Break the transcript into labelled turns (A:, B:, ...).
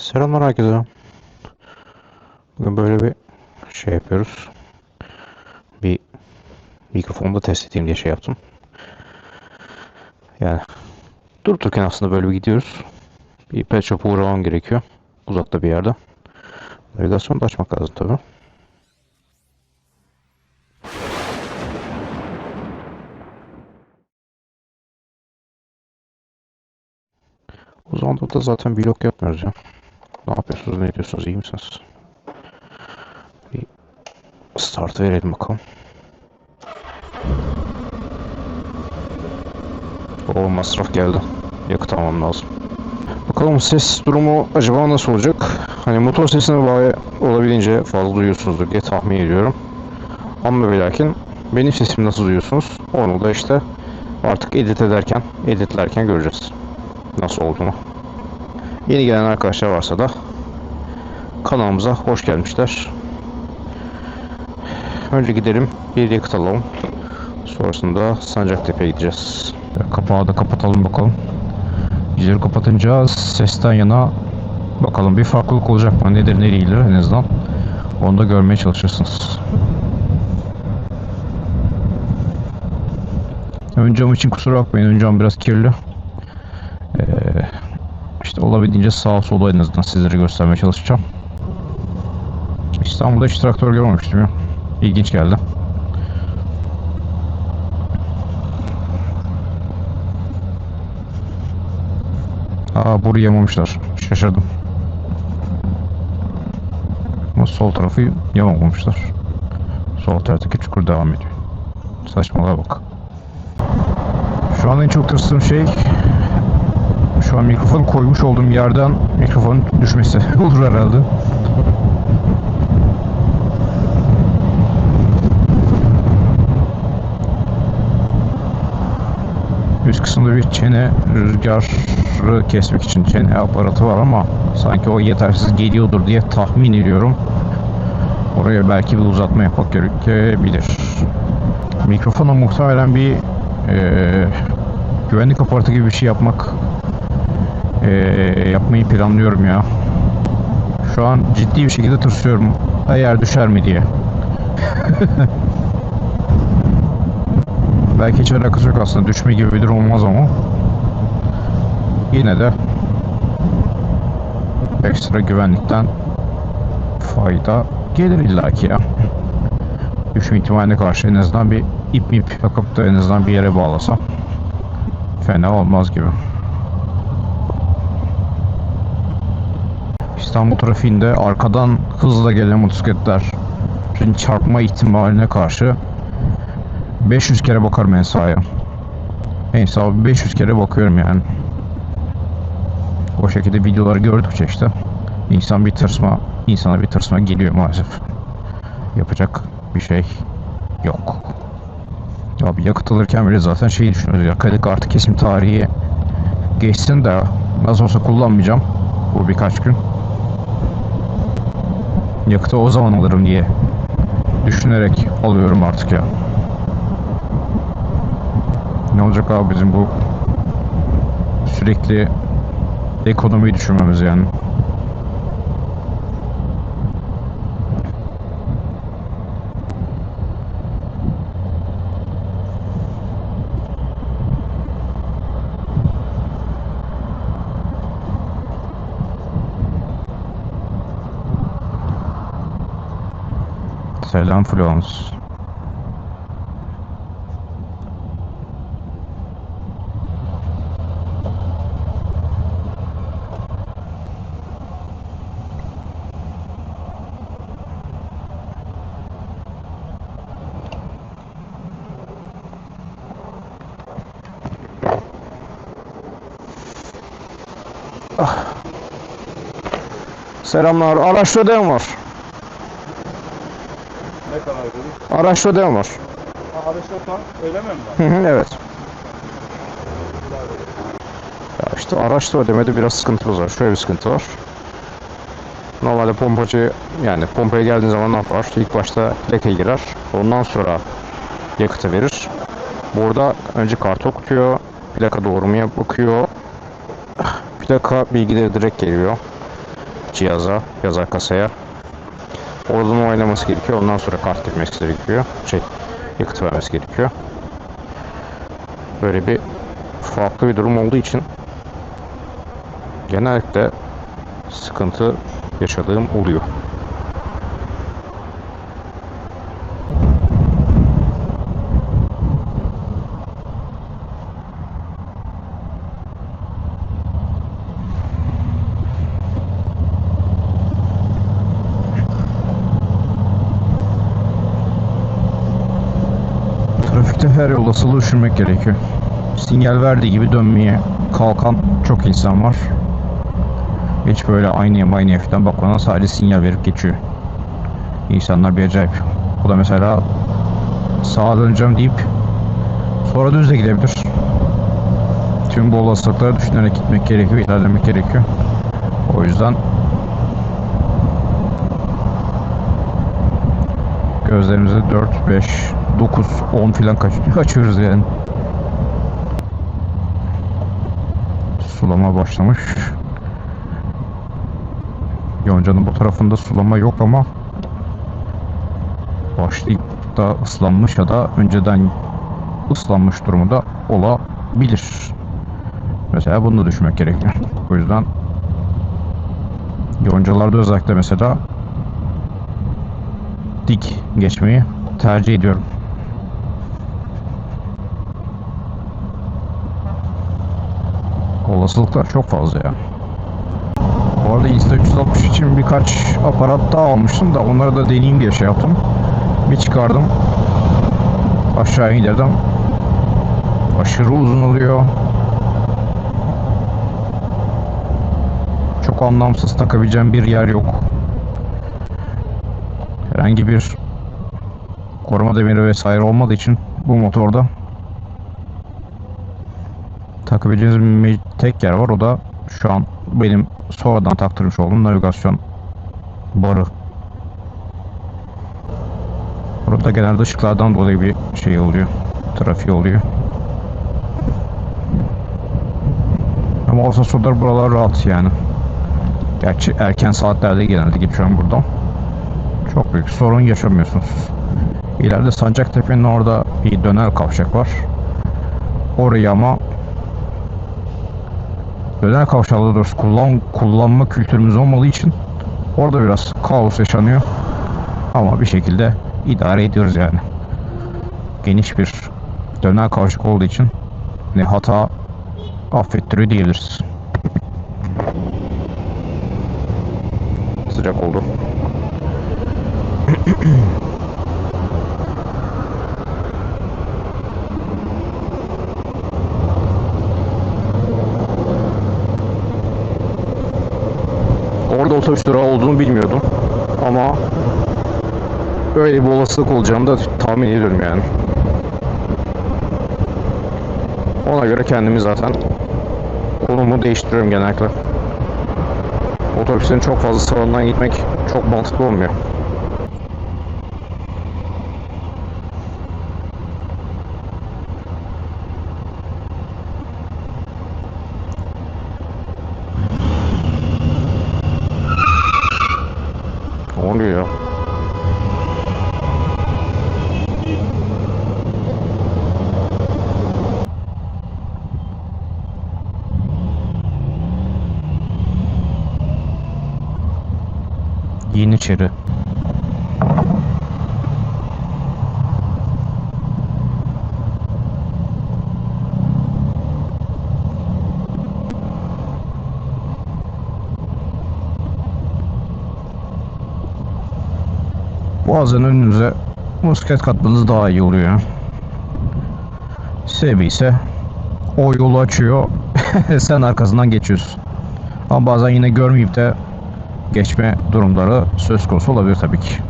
A: Selamlar herkese. Bugün böyle bir şey yapıyoruz. Bir mikrofonu da test edeyim diye şey yaptım. Yani durup dururken aslında böyle bir gidiyoruz. Bir pet shop'a uğramam gerekiyor. Uzakta bir yerde. Navigasyonu da açmak lazım tabii. O zaman da zaten vlog yapmıyoruz ya. Ne yapıyorsunuz, ne ediyorsunuz, iyi misiniz? Bir start verelim bakalım. O masraf geldi. Yakıt almam lazım. Bakalım ses durumu acaba nasıl olacak? Hani motor sesini bari olabildiğince fazla duyuyorsunuzdur diye tahmin ediyorum. Ama ve lakin benim sesimi nasıl duyuyorsunuz? Onu da işte artık edit ederken, editlerken göreceğiz. Nasıl olduğunu. Yeni gelen arkadaşlar varsa da kanalımıza hoş gelmişler. Önce gidelim bir yakıt alalım. Sonrasında Sancaktepe'ye gideceğiz. Kapağı da kapatalım bakalım. Geceleri kapatınca sesten yana bakalım bir farklılık olacak mı? Nedir ne değildir en azından. Onu da görmeye çalışırsınız. Ön cam için kusura bakmayın. Ön cam biraz kirli. Ee, işte olabildiğince sağa sola en azından sizlere göstermeye çalışacağım. İstanbul'da hiç traktör görmemiştim ya. İlginç geldi. Aa burayı yamamışlar. Şaşırdım. Ama sol tarafı yamamamışlar. Sol taraftaki çukur devam ediyor. Saçmalığa bak. Şu an en çok tırsığım şey şu an mikrofon koymuş olduğum yerden mikrofonun düşmesi olur herhalde. Üst kısımda bir çene rüzgarı kesmek için çene aparatı var ama sanki o yetersiz geliyordur diye tahmin ediyorum. Oraya belki bir uzatma yapmak gerekebilir. Mikrofona muhtemelen bir eee güvenlik aparatı gibi bir şey yapmak eee, yapmayı planlıyorum ya. Şu an ciddi bir şekilde tırsıyorum. Eğer düşer mi diye. Belki hiç alakası yok aslında. Düşme gibi bir durum olmaz ama. Yine de ekstra güvenlikten fayda gelir illaki ya. Düşme ihtimaline karşı en azından bir ip mip takıp da en azından bir yere bağlasam fena olmaz gibi. İstanbul trafiğinde arkadan hızla gelen motosikletlerin çarpma ihtimaline karşı 500 kere bakarım en sağa. En sağa 500 kere bakıyorum yani. O şekilde videoları gördükçe işte insan bir tırsma, insana bir tırsma geliyor maalesef. Yapacak bir şey yok. Abi yakıt alırken bile zaten şeyi düşünüyoruz ya kredi kartı kesim tarihi geçsin de nasıl olsa kullanmayacağım bu birkaç gün. Yakıtı o zaman alırım diye düşünerek alıyorum artık ya. Ne olacak abi bizim bu sürekli ekonomiyi düşünmemiz yani. Selam Florence. Selamlar. Araçta ödem var.
B: Ne kadar
A: Araçta ödem var.
B: Ha, Aristotan öyle mi var?
A: Hı hı, evet. Ya işte araçta ödemede biraz sıkıntımız var. Şöyle bir sıkıntı var. Normalde pompacı yani pompaya geldiğin zaman ne yapar? İlk başta leke girer. Ondan sonra yakıtı verir. Burada önce kart okutuyor. Plaka doğru mu bakıyor. Plaka bilgileri direkt geliyor. cihaza, yazar kasaya. Oradan oynaması gerekiyor. Ondan sonra kart girmesi gerekiyor. Şey, yakıt vermesi gerekiyor. Böyle bir farklı bir durum olduğu için genellikle sıkıntı yaşadığım oluyor. Her olasılığı düşünmek gerekiyor. Sinyal verdiği gibi dönmeye kalkan çok insan var. Hiç böyle aynaya aynaya falan bakmadan sadece sinyal verip geçiyor. İnsanlar bir acayip. Bu da mesela sağa döneceğim deyip sonra düz de gidebilir. Tüm bu olasılıkları düşünerek gitmek gerekiyor, ilerlemek gerekiyor. O yüzden gözlerimizi 4, 5, 9, 10 filan kaç kaçıyoruz yani. Sulama başlamış. Yonca'nın bu tarafında sulama yok ama başlayıp da ıslanmış ya da önceden ıslanmış durumu da olabilir. Mesela bunu da düşünmek gerekiyor. O yüzden yoncalarda özellikle mesela dik geçmeyi tercih ediyorum. Olasılıklar çok fazla ya. Bu arada Insta360 için birkaç aparat daha almıştım da onları da deneyeyim diye şey yaptım. Bir çıkardım. Aşağı indirdim. Aşırı uzun oluyor. Çok anlamsız takabileceğim bir yer yok. Herhangi bir koruma demiri vesaire olmadığı için bu motorda takabileceğiniz tek yer var o da şu an benim sonradan taktırmış olduğum navigasyon barı. Burada genelde ışıklardan dolayı bir şey oluyor. Trafiği oluyor. Ama olsa sular buralar rahat yani. Gerçi erken saatlerde genelde geçiyorum buradan. Çok büyük sorun yaşamıyorsunuz. İleride Sancaktepe'nin orada bir döner kavşak var. Orayı ama döner kavşağı doğrusu kullan, kullanma kültürümüz olmadığı için orada biraz kaos yaşanıyor. Ama bir şekilde idare ediyoruz yani. Geniş bir döner kavşak olduğu için ne hata affettiriyor diyebiliriz. Sıcak oldu. Orada otobüs durağı olduğunu bilmiyordum. Ama öyle bir olasılık olacağını da tahmin ediyorum yani. Ona göre kendimi zaten konumu değiştiriyorum genellikle. Otobüslerin çok fazla sağından gitmek çok mantıklı olmuyor. Ne oluyor ya? Yeniçeri. Bazen önünüze musket katmanız daha iyi oluyor. Sebebi ise o yolu açıyor. sen arkasından geçiyorsun. Ama bazen yine görmeyip de geçme durumları söz konusu olabilir tabii ki.